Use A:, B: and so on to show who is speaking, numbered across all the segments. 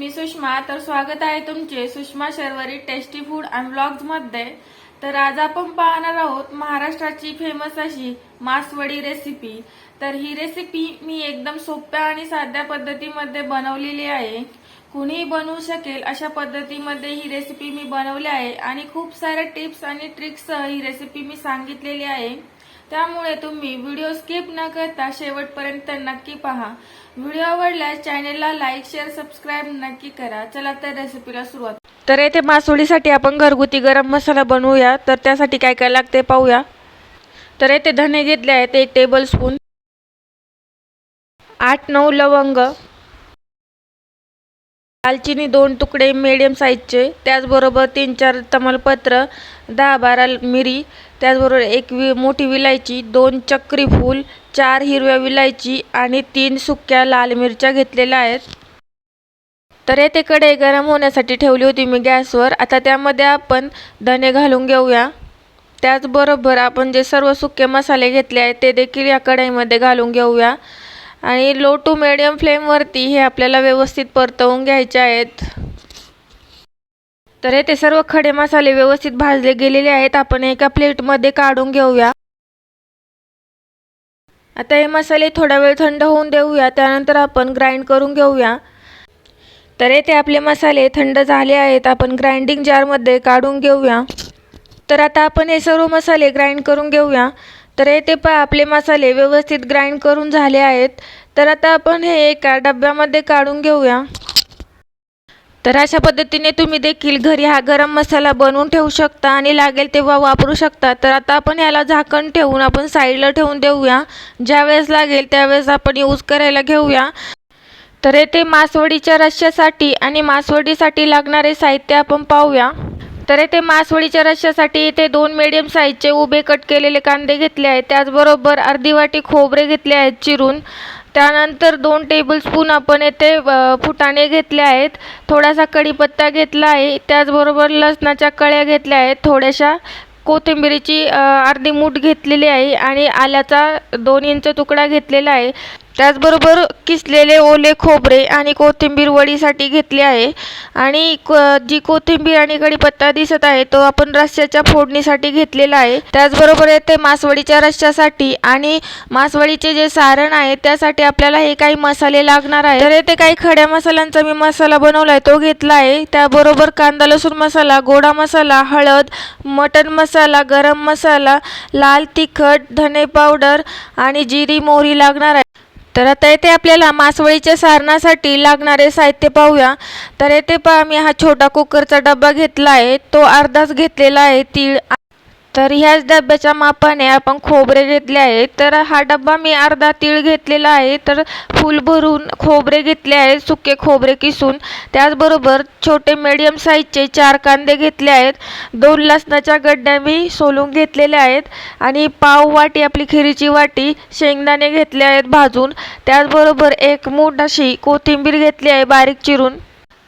A: मी सुषमा तर स्वागत आहे तुमचे Sushma Sharvari tasty food and ब्लॉग्समध्ये. तर आज आपण पाहणार आहोत महाराष्ट्राची फेमस अशी मासवडी रेसिपी तर ही रेसिपी मी एकदम सोप्या आणि साध्या पद्धतीमध्ये बनवलेली आहे. कुणीही बनवू शकेल अशा पद्धतीमध्ये ही रेसिपी मी बनवली आहे आणि खूप साऱ्या टिप्स आणि ट्रिक्ससह ही रेसिपी मी सांगितलेली आहे. त्यामुळे तुम्ही व्हिडिओ स्किप न करता शेवटपर्यंत नक्की पहा. व्हिडिओ आवडल्यास चॅनेलला लाईक शेअर सबस्क्राईब नक्की करा. चला तर रेसिपीला सुरुवात. तर येथे मासोळीसाठी आपण घरगुती गरम मसाला बनवूया. तर त्यासाठी काय काय लागते पाहूया. तर येथे धने घेतले आहेत एक टेबल स्पून आठ नऊ लवंग. दालचिनी दोन तुकडे मिडियम साईजचे त्याचबरोबर तीन चार तमालपत्र. दहा बारा मिरी. त्याचबरोबर एक वि मोठी विलायची दोन चक्री फूल चार हिरव्या विलायची आणि तीन सुक्या लाल मिरच्या घेतलेल्या आहेत. तर येथे कढई गरम होण्यासाठी ठेवली होती मी गॅसवर. आता त्यामध्ये आपण धने घालून घेऊया. त्याचबरोबर आपण जे सर्व सुके मसाले घेतले आहेत ते देखील या कढईमध्ये घालून घेऊया. आणि लो टू मिडियम फ्लेमवरती हे आपल्याला व्यवस्थित परतवून घ्यायचे आहेत. तर येथे सर्व खडे मसाले व्यवस्थित भाजले गेलेले आहेत. आपण एका प्लेटमध्ये काढून घेऊया. आता हे मसाले थोडा वेळ थंड होऊन देऊया. त्यानंतर आपण ग्राइंड करून घेऊया. तर येथे आपले मसाले थंड झाले आहेत. आपण ग्राइंडिंग जारमध्ये काढून घेऊया. तर आता आपण हे सर्व मसाले ग्राइंड करून घेऊया. तर येथे पहा आपले मसाले व्यवस्थित ग्राइंड करून झाले आहेत. तर आता आपण हे एका डब्यामध्ये काढून घेऊया. तर अशा पद्धतीने तुम्ही देखील घरी हा गरम मसाला बनवून ठेवू शकता आणि लागेल तेव्हा वापरू शकता. तर आता आपण याला झाकण ठेवून आपण साईडला ठेवून देऊया. ज्यावेळेस लागेल त्यावेळेस आपण यूज करायला घेऊया. तर येथे मासवडीच्या रश्श्यासाठी आणि मासवडीसाठी लागणारे साहित्य आपण पाहूया. तर येथे मासवडीच्या रश्श्यासाठी इथे दोन मिडियम साईजचे उभे कट केलेले कांदे घेतले आहेत. त्याचबरोबर अर्धी वाटी खोबरे घेतले आहेत चिरून. त्यानंतर दोन टेबलस्पून आपण येथे फुटाणे घेतले आहेत. थोडासा कढीपत्ता घेतला आहे. त्याचबरोबर लसणाच्या कळ्या घेतल्या आहेत. थोड्याशा कोथिंबिरीची अर्धी मूठ घेतलेली आहे आणि आल्याचा दोन इंच तुकडा घेतलेला आहे. त्याचबरोबर किसलेले ओले खोबरे आणि कोथिंबीर वडीसाठी घेतले आहे. आणि क जी कोथिंबीर आणि कढीपत्ता दिसत आहे तो आपण रश्श्याच्या फोडणीसाठी घेतलेला आहे. त्याचबरोबर येथे मासवडीच्या रश्श्यासाठी आणि मासवडीचे जे सारण आहे त्यासाठी आपल्याला हे काही मसाले लागणार आहे तर येथे काही खड्या मसाल्यांचा मी मसाला बनवला आहे तो घेतला आहे. त्याबरोबर कांदा लसूण मसाला गोडा मसाला हळद मटन मसाला गरम मसाला लाल तिखट धने पावडर आणि जिरी मोहरी लागणार आहे. तर आता येथे आपल्याला मासवळीच्या सारणासाठी लागणारे साहित्य पाहूया. तर येथे पहा मी हा छोटा कुकरचा डबा घेतला आहे. तो अर्धाच घेतलेला आहे तीळ तर ह्याच डब्याच्या मापाने आपण खोबरे घेतले आहे तर हा डब्बा मी अर्धा तीळ घेतलेला आहे. तर फुल भरून खोबरे घेतले आहेत सुके खोबरे किसून. त्याचबरोबर छोटे मीडियम साईजचे चार कांदे घेतले आहेत. दोन लसणाच्या गड्ड्या मी सोलून घेतलेल्या आहेत. आणि पाव वाटी आपली खिरीची वाटी शेंगदाणे घेतले आहेत भाजून. त्याचबरोबर एक मूठ अशी कोथिंबीर घेतली आहे बारीक चिरून.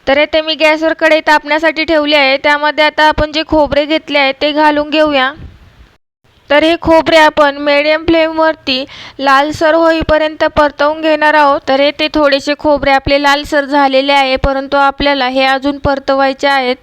A: तर येथे मी गॅसवर कढई तापण्यासाठी ठेवली आहे. त्यामध्ये आता आपण जे खोबरे घेतले आहे ते घालून घेऊया. तर हे खोबरे आपण मिडियम फ्लेमवरती लालसर होईपर्यंत परतवून घेणार आहोत. तर येथे थोडेसे खोबरे आपले लालसर झालेले आहे परंतु आपल्याला हे अजून परतवायचे आहेत.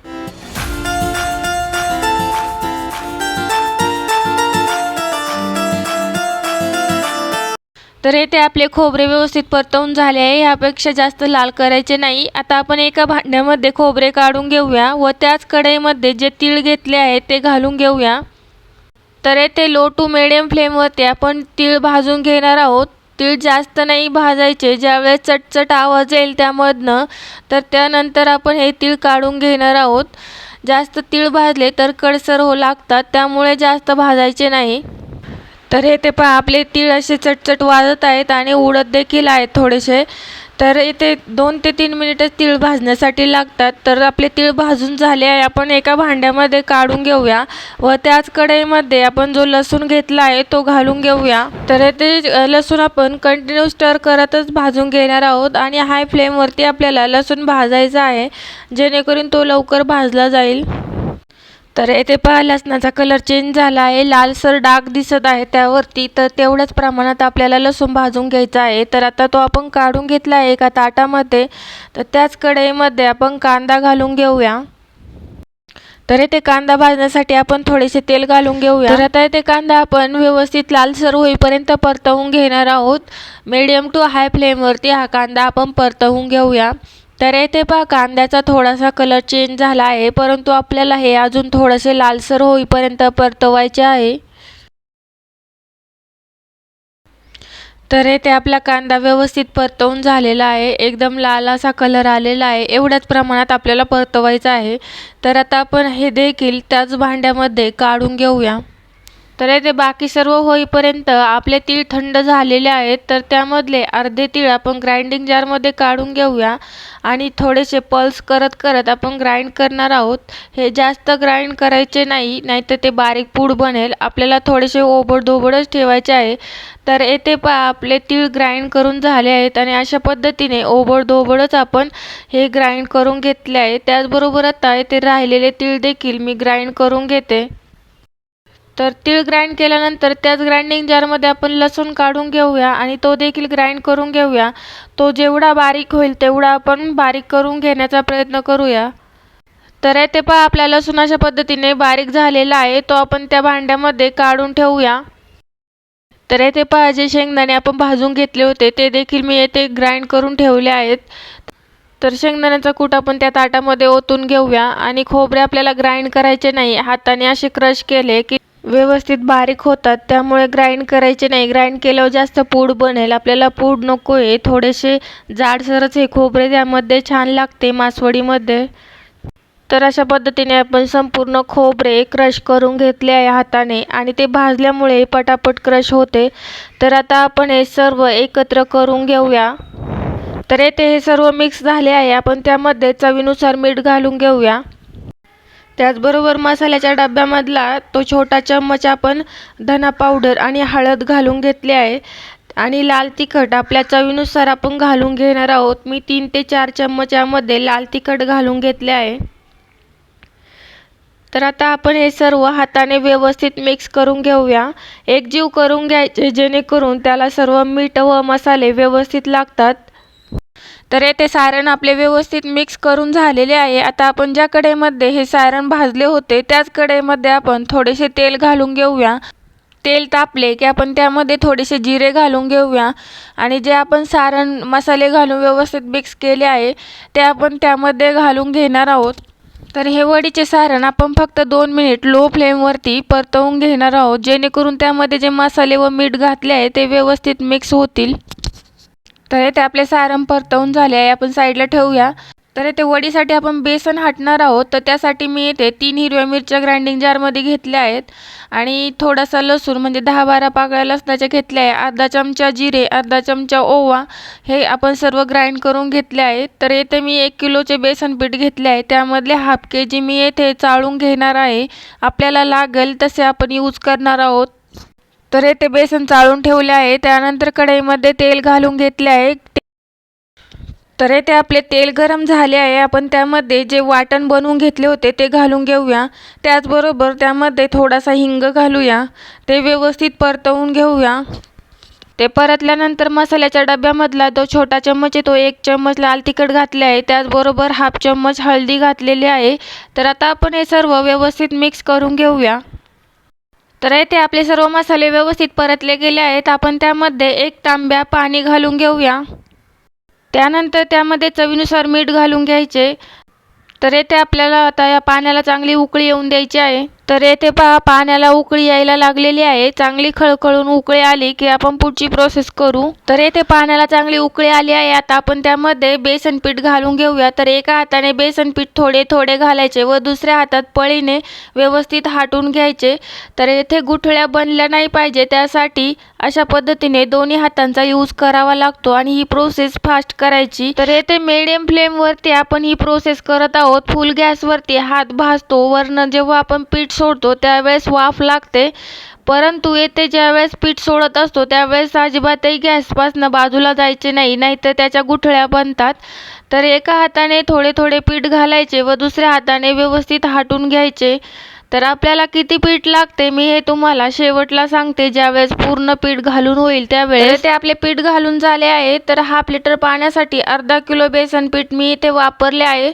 A: तर येथे आपले खोबरे व्यवस्थित परतवून झाले आहे. ह्यापेक्षा जास्त लाल करायचे नाही. आता आपण एका भांड्यामध्ये खोबरे काढून घेऊया व त्याच कढईमध्ये जे तीळ घेतले आहे ते घालून घेऊया. तर येथे लो टू मिडियम फ्लेमवरती आपण तीळ भाजून घेणार आहोत. तीळ जास्त नाही भाजायचे. ज्यावेळेस चटचट आवाज येईल त्यामधनं तर त्यानंतर आपण हे तीळ काढून घेणार आहोत. जास्त तीळ भाजले तर कडसर हो लागतात. त्यामुळे जास्त भाजायचे नाही. तर हे ते पहा आपले तीळ असे चटचट वाजत आहेत आणि उडत देखील आहेत थोडेसे. तर इथे दोन ते तीन मिनिटं तीळ भाजण्यासाठी लागतात. तर आपले तीळ भाजून झाले आहे आपण एका भांड्यामध्ये काढून घेऊया व त्याच कढईमध्ये आपण जो लसूण घेतला आहे तो घालून घेऊया. तर ते लसूण आपण कंटिन्यू स्टर करतच भाजून घेणार आहोत आणि हाय फ्लेमवरती आपल्याला लसूण भाजायचा आहे जेणेकरून तो लवकर भाजला जाईल. तर येथे पहा लसणाचा कलर चेंज झाला आहे लालसर डाग दिसत आहे त्यावरती तर तेवढ्याच प्रमाणात आपल्याला लसूण भाजून घ्यायचा आहे. तर आता तो आपण काढून घेतला आहे एका ताटामध्ये. तर त्याच कढईमध्ये आपण कांदा घालून घेऊया. तर येथे कांदा भाजण्यासाठी आपण थोडेसे तेल घालून घेऊया. तर आता येथे कांदा आपण व्यवस्थित लालसर होईपर्यंत परतवून घेणार आहोत. मीडियम टू हाय फ्लेमवरती हा कांदा आपण परतवून घेऊया. तर येथे पहा कांद्याचा थोडासा कलर चेंज झाला आहे परंतु आपल्याला हे अजून थोडेसे लालसर होईपर्यंत परतवायचे आहे. तर येथे आपला कांदा व्यवस्थित परतवून झालेला आहे एकदम लाल असा कलर आलेला आहे एवढ्याच प्रमाणात आपल्याला परतवायचा आहे. तर आता आपण हे देखील त्याच भांड्यामध्ये काढून घेऊया. तर येथे बाकी सर्व होईपर्यंत आपले तीळ थंड झालेले आहेत तर त्यामधले अर्धे तीळ आपण ग्राइंडिंग जारमध्ये काढून घेऊया. आणि थोडेसे पल्स करत करत आपण ग्राइंड करणार आहोत. हे जास्त ग्राइंड करायचे नाही नाहीतर ते बारीक पूड बनेल. आपल्याला थोडेसे ओबडधोबडच ठेवायचे आहे. तर येथे पा आपले तीळ ग्राइंड करून झाले आहेत आणि अशा पद्धतीने ओबडधोबडच आपण हे ग्राइंड करून घेतले आहे. त्याचबरोबर आता येथे राहिलेले तीळ देखील मी ग्राइंड करून घेते. तर तीळ ग्राइंड केल्यानंतर त्याच ग्राइंडिंग जारमध्ये आपण लसूण काढून घेऊया आणि तो देखील ग्राइंड करून घेऊया. तो जेवढा बारीक होईल तेवढा आपण बारीक करून घेण्याचा प्रयत्न करूया. तर येथे पहा आपला लसूण अशा पद्धतीने बारीक झालेला आहे. तो आपण त्या भांड्यामध्ये काढून ठेवूया. तर येथे पहा जे शेंगदाणे आपण भाजून घेतले होते ते देखील मी येथे ग्राइंड करून ठेवले आहेत. तर शेंगदाण्याचा कूट आपण त्या ताटामध्ये ओतून घेऊया. आणि खोबरे आपल्याला ग्राइंड करायचे नाही. हाताने असे क्रश केले की व्यवस्थित बारीक होतात त्यामुळे ग्राइंड करायचे नाही. ग्राइंड केल्यावर जास्त पूड बनेल. आपल्याला पूड नको आहे. थोडेसे जाडसरच हे खोबरे त्यामध्ये छान लागते मासवडीमध्ये. तर अशा पद्धतीने आपण संपूर्ण खोबरे क्रश करून घेतले आहे हाताने आणि ते भाजल्यामुळे पटापट क्रश होते. तर आता आपण हे सर्व एकत्र करून घेऊया. तर येथे हे सर्व मिक्स झाले आहे. आपण त्यामध्ये चवीनुसार मीठ घालून घेऊया. त्याचबरोबर मसाल्याच्या डब्यामधला तो छोटा चम्मच आपण धना पावडर आणि हळद घालून घेतले आहे. आणि लाल तिखट आपल्या चवीनुसार आपण घालून घेणार आहोत. मी तीन ते चार चम्मच यामध्ये लाल तिखट घालून घेतले आहे. तर आता आपण हे सर्व हाताने व्यवस्थित मिक्स करून घेऊया. एकजीव करून घ्यायचे जेणेकरून त्याला सर्व मीठ व मसाले व्यवस्थित लागतात. तर येथे सारण आपले व्यवस्थित मिक्स करून झालेले आहे. आता आपण ज्या कढईमध्ये हे सारण भाजले होते त्याच कढईमध्ये आपण थोडेसे तेल घालून घेऊया. तेल तापले की आपण त्यामध्ये थोडेसे जिरे घालून घेऊया. आणि जे आपण सारण मसाले घालून व्यवस्थित मिक्स केले आहे ते आपण त्यामध्ये घालून घेणार आहोत. तर हे वडीचे सारण आपण फक्त दोन मिनिट लो फ्लेमवरती परतवून घेणार आहोत. जेणेकरून त्यामध्ये जे मसाले व मीठ घातले आहे ते व्यवस्थित मिक्स होतील. तर इथे आपले सारण परतवून झाले आहे. आपण साईडला ठेवूया. तर इथे वडीसाठी आपण बेसन हाटणार आहोत. तर त्यासाठी मी येथे तीन हिरव्या मिरच्या ग्राइंडिंग जारमध्ये घेतल्या आहेत. आणि थोडासा लसूण म्हणजे दहा बारा पाकळ्या लसणाच्या घेतल्या आहे. अर्धा चमचा जिरे अर्धा चमचा ओवा हे आपण सर्व ग्राइंड करून घेतले आहेत तर येथे मी एक किलोचे बेसन पीठ घेतले आहे. त्यामधले हाफ के जी मी येथे चाळून घेणार आहे. आपल्याला लागेल तसे आपण यूज करणार आहोत. तर येथे बेसन चाळून ठेवले आहे. त्यानंतर कढईमध्ये तेल घालून घेतले आहे. तर येथे आपले तेल गरम झाले आहे. आपण त्यामध्ये जे वाटण बनवून घेतले होते ते घालून घेऊया. त्याचबरोबर त्यामध्ये थोडासा हिंग घालूया. ते व्यवस्थित परतवून घेऊया. ते परतल्यानंतर मसाल्याच्या डब्यामधला तो छोटा चम्मच आहे तो एक चम्मच लाल तिखट घातले आहे. त्याचबरोबर हाफ चम्मच हळदी घातलेली आहे. तर आता आपण हे सर्व व्यवस्थित मिक्स करून घेऊया. तर येथे आपले सर्व मसाले व्यवस्थित परतले गेले आहेत. आपण त्यामध्ये एक तांब्या पाणी घालून घेऊया. त्यानंतर त्यामध्ये चवीनुसार मीठ घालून घ्यायचे. तर येथे आपल्याला आता या पाण्याला चांगली उकळी येऊन द्यायची आहे. तर येथे पहा पाण्याला उकळी यायला लागलेली आहे. चांगली खळखळून उकळी आली की आपण पुढची प्रोसेस करू. तर येथे पाण्याला चांगली उकळी आली आहे. आता आपण त्यामध्ये बेसन पीठ घालून घेऊया. तर एका हाताने बेसन पीठ थोडे थोडे घालायचे व दुसऱ्या हातात पळीने व्यवस्थित हाटून घ्यायचे. तर येथे गुठळ्या बनल्या नाही पाहिजे. त्यासाठी अशा पद्धतीने दोन्ही हातांचा यूज करावा लागतो आणि ही प्रोसेस फास्ट करायची. तर येथे मिडियम फ्लेमवरती आपण ही प्रोसेस करत आहोत. फुल गॅसवरती हात भाजतो वरनं जेव्हा आपण पीठ सोडतो त्यावेळेस वाफ लागते. परंतु येथे ज्यावेळेस पीठ सोडत असतो त्यावेळेस अजिबातही गॅसपासनं बाजूला जायचे नाही नाहीतर त्याच्या गुठळ्या बनतात. तर एका हाताने थोडे थोडे पीठ घालायचे व दुसऱ्या हाताने व्यवस्थित हाटून घ्यायचे. तर आपल्याला किती पीठ लागते मी हे तुम्हाला शेवटला सांगते. ज्यावेळेस पूर्ण पीठ घालून होईल त्यावेळेस ते आपले पीठ घालून झाले आहे. तर हाफ लिटर पाण्यासाठी अर्धा किलो बेसन पीठ मी इथे वापरले आहे.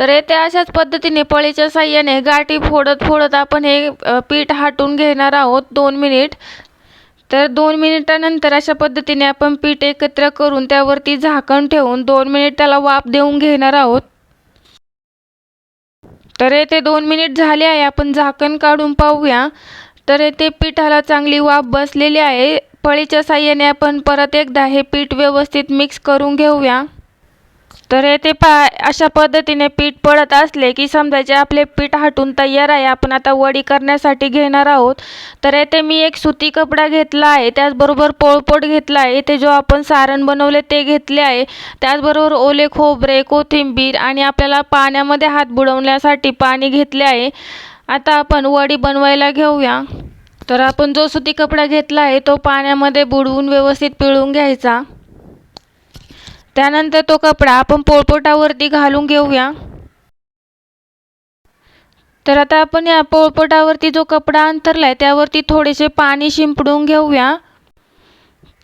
A: तर येथे अशाच पद्धतीने पळीच्या साह्याने गाठी फोडत फोडत आपण हे पीठ हाटून घेणार आहोत दोन मिनिट. तर दोन मिनिटानंतर अशा पद्धतीने आपण पीठ एकत्र करून त्यावरती झाकण ठेवून दोन मिनिट त्याला वाफ देऊन घेणार आहोत. तर येथे दोन मिनिट झाले आहे. आपण झाकण काढून पाहूया. तर येथे पिठाला चांगली वाफ बसलेली आहे. पळीच्या साह्याने आपण परत एकदा हे पीठ व्यवस्थित मिक्स करून घेऊया. तर येथे पा अशा पद्धतीने पीठ पडत असले की समजायचे आपले पीठ हाटून तयार आहे आपण आता वडी करण्यासाठी घेणार आहोत. तर येथे मी एक सुती कपडा घेतला आहे त्याचबरोबर पोळपोट घेतला आहे. इथे जो आपण सारण बनवले ते घेतले आहे. त्याचबरोबर ओले खोबरे कोथिंबीर आणि आपल्याला पाण्यामध्ये हात बुडवण्यासाठी पाणी घेतले आहे. आता आपण वडी बनवायला घेऊया. तर आपण जो सुती कपडा घेतला आहे तो पाण्यामध्ये बुडवून व्यवस्थित पिळून घ्यायचा. त्यानंतर तो कपडा आपण पोळपोटावरती घालून घेऊया. तर आता आपण या पोळपोटावरती जो कपडा अंतरलाय त्यावरती थोडेसे पाणी शिंपडून घेऊया.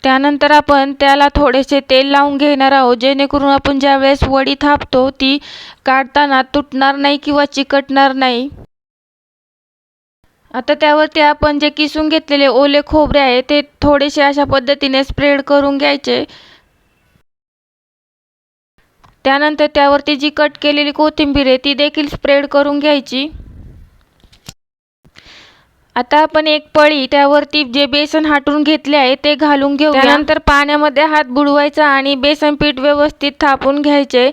A: त्यानंतर आपण त्याला थोडेसे तेल लावून घेणार आहोत जेणेकरून आपण ज्या वेळेस वडी थापतो ती काढताना तुटणार नाही किंवा चिकटणार नाही. आता त्यावरती आपण जे किसून घेतलेले ओले खोबरे आहे ते थोडेसे अशा पद्धतीने स्प्रेड करून घ्यायचे. त्यानंतर त्यावरती जी कट केलेली कोथिंबीर आहे ती देखील स्प्रेड करून घ्यायची. आता आपण एक पळी त्यावरती जे बेसन हाटून घेतले आहे ते घालून घेऊ त्यानंतर पाण्यामध्ये हात बुडवायचा आणि बेसन पीठ व्यवस्थित थापून घ्यायचे.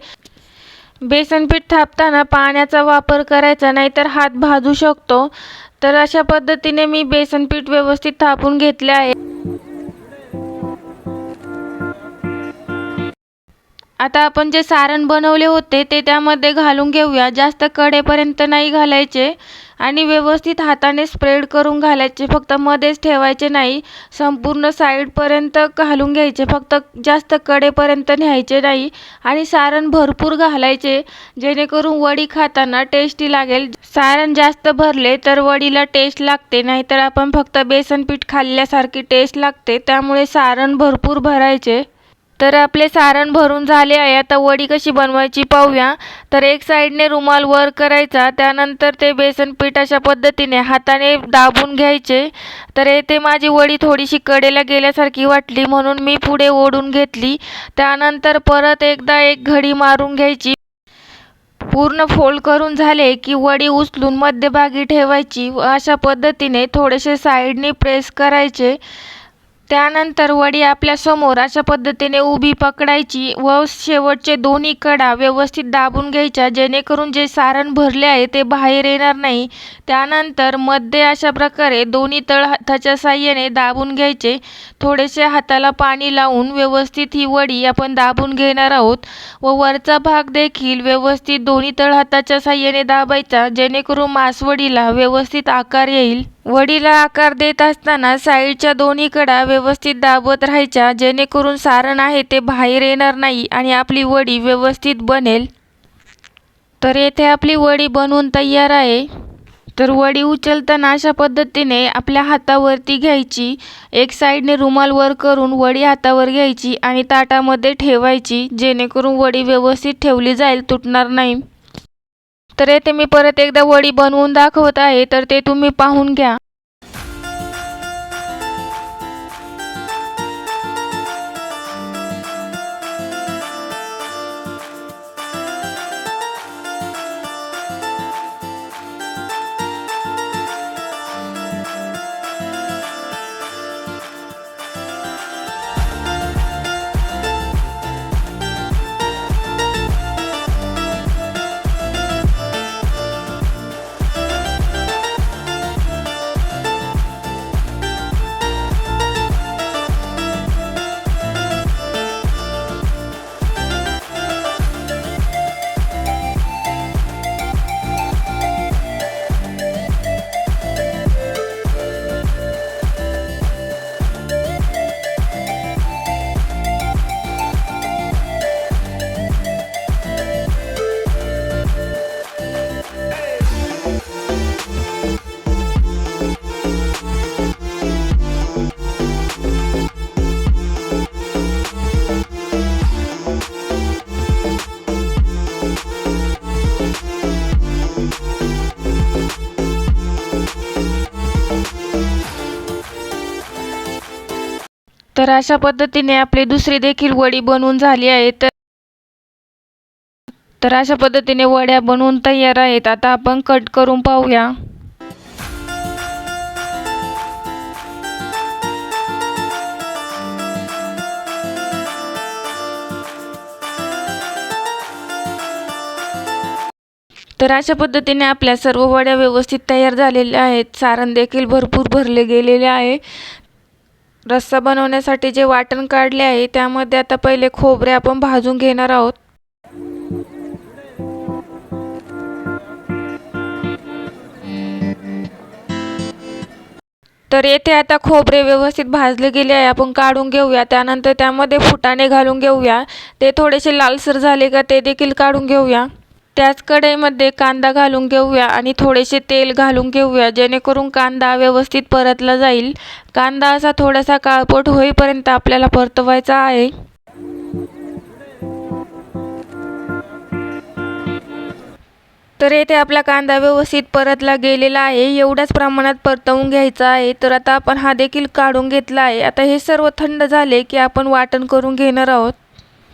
A: बेसन पीठ थापताना पाण्याचा वापर करायचा नाहीतर हात भाजू शकतो. तर अशा पद्धतीने मी बेसन पीठ व्यवस्थित थापून घेतले आहे. आता आपण जे सारण बनवले होते ते त्यामध्ये घालून घेऊया. जास्त कडेपर्यंत नाही घालायचे आणि व्यवस्थित हाताने स्प्रेड करून घालायचे. फक्त मध्येच ठेवायचे नाही. संपूर्ण साईडपर्यंत घालून घ्यायचे. फक्त जास्त कडेपर्यंत न्यायचे नाही आणि सारण भरपूर घालायचे. जेणेकरून वडी खाताना टेस्टी लागेल. सारण जास्त भरले तर वडीला टेस्ट लागते. नाहीतर आपण फक्त बेसन पीठ खाल्ल्यासारखी टेस्ट लागते. त्यामुळे सारण भरपूर भरायचे. तर आपले सारण भरून झाले आहे. आता वडी कशी बनवायची पाहूया. तर एक साईडने रुमाल वर करायचा. त्यानंतर ते बेसन पीठ अशा पद्धतीने हाताने दाबून घ्यायचे. तर येथे माझी वडी थोडीशी कडेला गेल्यासारखी वाटली म्हणून मी पुढे ओढून घेतली. त्यानंतर परत एकदा एक घडी मारून घ्यायची. पूर्ण फोल्ड करून झाले की वडी उचलून मध्यभागी ठेवायची व अशा पद्धतीने थोडेसे साईडने प्रेस करायचे. त्यानंतर वडी आपल्यासमोर अशा पद्धतीने उभी पकडायची व शेवटचे दोन्ही कडा व्यवस्थित दाबून घ्यायच्या जेणेकरून जे सारण भरले आहे ते बाहेर येणार नाही. त्यानंतरमध्ये अशा प्रकारे दोन्ही तळ हाताच्या साह्याने दाबून घ्यायचे. थोडेसे हाताला पाणी लावून व्यवस्थित ही वडी आपण दाबून घेणार आहोत व वरचा भाग देखील व्यवस्थित दोन्ही तळ हाताच्या साह्याने दाबायचा जेणेकरून मासवडीला व्यवस्थित आकार येईल. वडीला आकार देत असताना साईडच्या दोन्ही कडा व्यवस्थित दाबत राहायच्या जेणेकरून सारण आहे ते बाहेर येणार नाही आणि आपली वडी व्यवस्थित बनेल. तर येथे आपली वडी बनवून तयार आहे. तर वडी उचलताना अशा पद्धतीने आपल्या हातावरती घ्यायची. एक साईडने रुमाल वर करून वडी हातावर घ्यायची आणि ताटामध्ये ठेवायची जेणेकरून वडी व्यवस्थित ठेवली जाईल तुटणार नाही. तर येथे मी परत एकदा वडी बनवून दाखवत आहे तर ते तुम्ही पाहून घ्या. तर अशा पद्धतीने आपली दुसरी देखील वडी बनवून झाली आहे तर तर अशा पद्धतीने वड्या बनवून तयार आहेत. आता आपण कट करून पाहूया. तर अशा पद्धतीने आपल्या सर्व वड्या व्यवस्थित तयार झालेल्या आहेत. सारण देखील भरपूर भरले गेलेले आहे. रस्सा बनवण्यासाठी जे वाटण काढले आहे त्यामध्ये आता पहिले खोबरे आपण भाजून घेणार आहोत. तर येथे आता खोबरे व्यवस्थित भाजले गेले आहे आपण काढून घेऊया. त्यानंतर त्यामध्ये फुटाणे घालून घेऊया. ते थोडेसे लालसर झाले का ते देखील काढून घेऊया. त्याच कढईमध्ये कांदा घालून घेऊया आणि थोडेसे तेल घालून घेऊया. जेणेकरून कांदा व्यवस्थित परतला जाईल. कांदा असा थोडासा काळपट होईपर्यंत आपल्याला परतवायचा आहे. तर येथे आपला कांदा व्यवस्थित परतला गेलेला आहे. एवढ्याच प्रमाणात परतवून घ्यायचा आहे. तर आता आपण हा देखील काढून घेतला आहे. आता हे सर्व थंड झाले की आपण वाटण करून घेणार आहोत.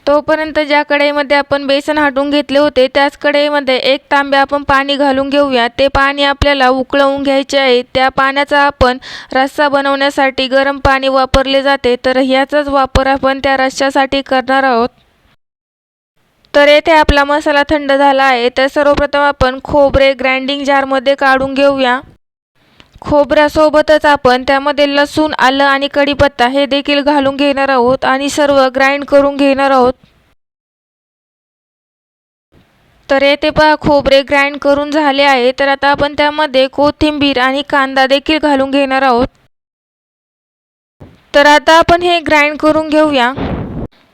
A: तोपर्यंत ज्या कढईमध्ये आपण बेसन हाटून घेतले होते त्याच कढईमध्ये एक तांबे आपण पाणी घालून घेऊया. ते पाणी आपल्याला उकळवून घ्यायचे आहे. त्या पाण्याचा आपण रस्सा बनवण्यासाठी गरम पाणी वापरले जाते. तर ह्याचाच वापर आपण त्या रश्श्यासाठी करणार आहोत. तर येथे आपला मसाला थंड झाला आहे. तर सर्वप्रथम आपण खोबरे ग्राइंडिंग जारमध्ये काढून घेऊया. खोबऱ्यासोबतच आपण त्यामध्ये लसूण आलं आणि कढीपत्ता हे देखील घालून घेणार आहोत आणि सर्व ग्राइंड करून घेणार आहोत. तर येथे पहा खोबरे ग्राइंड करून झाले आहे. तर आता आपण त्यामध्ये कोथिंबीर आणि कांदा देखील घालून घेणार आहोत. तर आता आपण हे ग्राइंड करून घेऊया.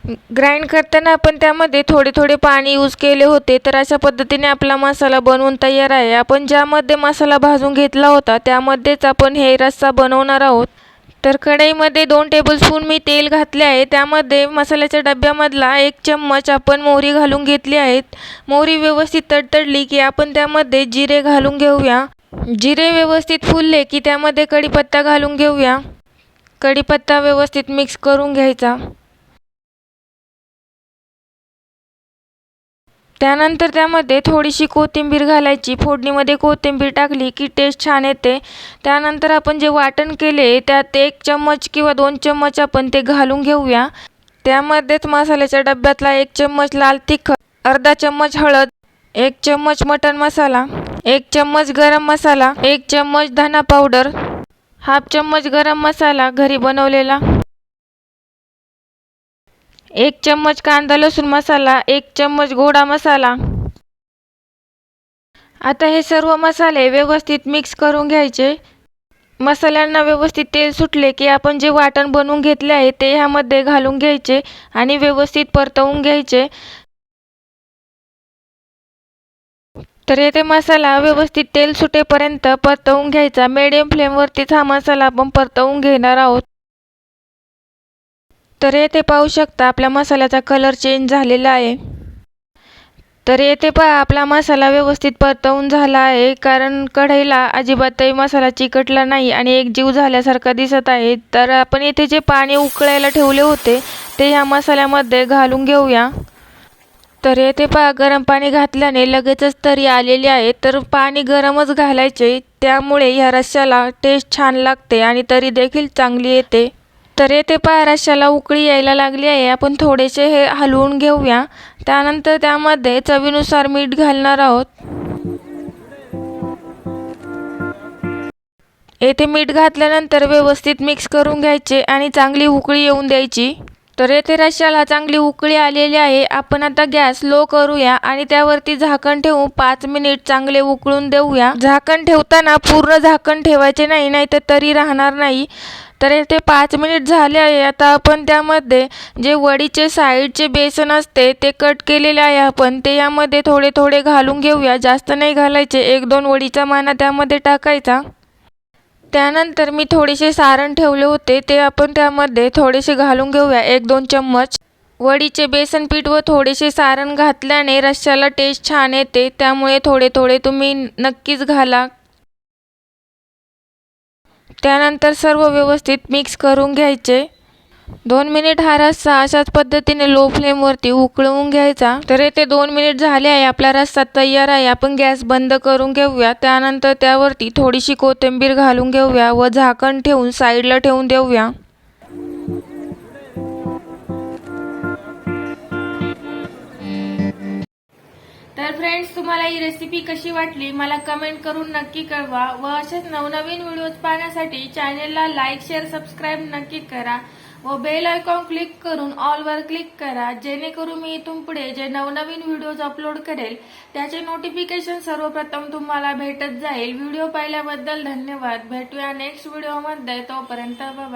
A: ग्राइंड करताना आपण त्यामध्ये थोडे थोडे पाणी यूज केले होते तर अशा पद्धतीने आपला मसाला बनवून तयार आहे. आपण ज्यामध्ये मसाला भाजून घेतला होता त्यामध्येच आपण हे रस्सा बनवणार आहोत. तर कढईमध्ये दोन टेबलस्पून मी तेल घातले आहे. त्यामध्ये मसाल्याच्या डब्यामधला एक चम्मच आपण मोहरी घालून घेतली आहेत मोहरी व्यवस्थित तडतडली की आपण त्यामध्ये जिरे घालून घेऊया. जिरे व्यवस्थित फुलले की त्यामध्ये कढीपत्ता घालून घेऊया. कढीपत्ता व्यवस्थित मिक्स करून घ्यायचा. त्यानंतर त्यामध्ये थोडीशी कोथिंबीर घालायची. फोडणीमध्ये कोथिंबीर टाकली की टेस्ट छान येते. त्यानंतर आपण जे वाटण केले त्यात एक चम्मच किंवा दोन चम्मच आपण ते घालून घेऊया. त्यामध्येच मसाल्याच्या डब्यातला एक चम्मच लाल तिखट अर्धा चम्मच हळद एक चम्मच मटन मसाला एक चम्मच गरम मसाला एक चम्मच धना पावडर हाफ चम्मच गरम मसाला घरी बनवलेला. एक चम्मच कांदा लसूण मसाला एक चम्मच गोडा मसाला. आता हे सर्व मसाले व्यवस्थित मिक्स करून घ्यायचे. मसाल्यांना व्यवस्थित तेल सुटले की आपण जे वाटण बनवून घेतले आहे ते ह्यामध्ये घालून घ्यायचे आणि व्यवस्थित परतवून घ्यायचे. तर येथे मसाला व्यवस्थित तेल सुटेपर्यंत परतवून घ्यायचा. मिडियम फ्लेमवरतीच हा मसाला आपण परतवून घेणार आहोत. तर येथे पाहू शकता आपल्या मसाल्याचा कलर चेंज झालेला आहे. तर येथे पहा आपला मसाला व्यवस्थित परतवून झाला आहे. कारण कढईला अजिबातही मसाला चिकटला नाही आणि एक जीव झाल्यासारखा दिसत आहे. तर आपण येथे जे पाणी उकळायला ठेवले होते ते ह्या मसाल्यामध्ये घालून घेऊया. तर येथे पहा गरम पाणी घातल्याने लगेचच तरी आलेली आहे. तर पाणी गरमच घालायचे त्यामुळे ह्या रश्श्याला टेस्ट छान लागते आणि तरी देखील चांगली येते. तर येथे पहा रश्श्याला उकळी यायला लागली आहे. आपण थोडेसे हे हलवून घेऊया. त्यानंतर त्यामध्ये चवीनुसार मीठ घालणार आहोत. येथे मीठ घातल्यानंतर व्यवस्थित मिक्स करून घ्यायचे आणि चांगली उकळी येऊन द्यायची. तर येथे रश्श्याला चांगली उकळी आलेली आहे. आपण आता गॅस लो करूया आणि त्यावरती झाकण ठेवून पाच मिनिट चांगले उकळून देऊया. झाकण ठेवताना पूर्ण झाकण ठेवायचे नाही नाही तर तरी राहणार नाही. तर येथे पाच मिनिट झाले आहे. आता आपण त्यामध्ये जे वडीचे साईडचे बेसन असते ते कट केलेले आहे आपण. ते यामध्ये थोडे थोडे घालून घेऊया. जास्त नाही घालायचे. एक दोन वडीचा माना त्यामध्ये टाकायचा. त्यानंतर मी थोडेसे सारण ठेवले होते. ते आपण त्यामध्ये थोडेसे घालून घेऊया. एक दोन चम्मच. वडीचे बेसन पीठ व थोडेसे सारण घातल्याने रश्श्याला टेस्ट छान येते. त्यामुळे थोडे थोडे तुम्ही नक्कीच घाला. त्यानंतर सर्व व्यवस्थित मिक्स करून घ्यायचे. दोन मिनिट हा रस्सा अशाच पद्धतीने लो फ्लेमवरती उकळवून घ्यायचा. तर येथे दोन मिनिट झाले आहे. आपला रस्सा तयार आहे. आपण गॅस बंद करून घेऊया. त्यानंतर त्यावरती थोडीशी कोथिंबीर घालून घेऊया व झाकण ठेवून साईडला ठेवून देऊया. तर फ्रेंड्स तुम्हाला ही रेसिपी कशी वाटली? मला कमेंट करून नक्की कळवा व असेच नवनवीन व्हिडिओज पाहण्यासाठी चॅनेलला लाईक शेअर सबस्क्राईब नक्की करा व बेल आयकॉन क्लिक करून ऑलवर क्लिक करा. जेणेकरून मी इथून पुढे जे नवनवीन व्हिडिओज अपलोड करेल त्याचे नोटिफिकेशन सर्वप्रथम तुम्हाला भेटत जाईल. व्हिडिओ पाहिल्याबद्दल धन्यवाद. भेटूया नेक्स्ट व्हिडिओमध्ये तोपर्यंत बाबा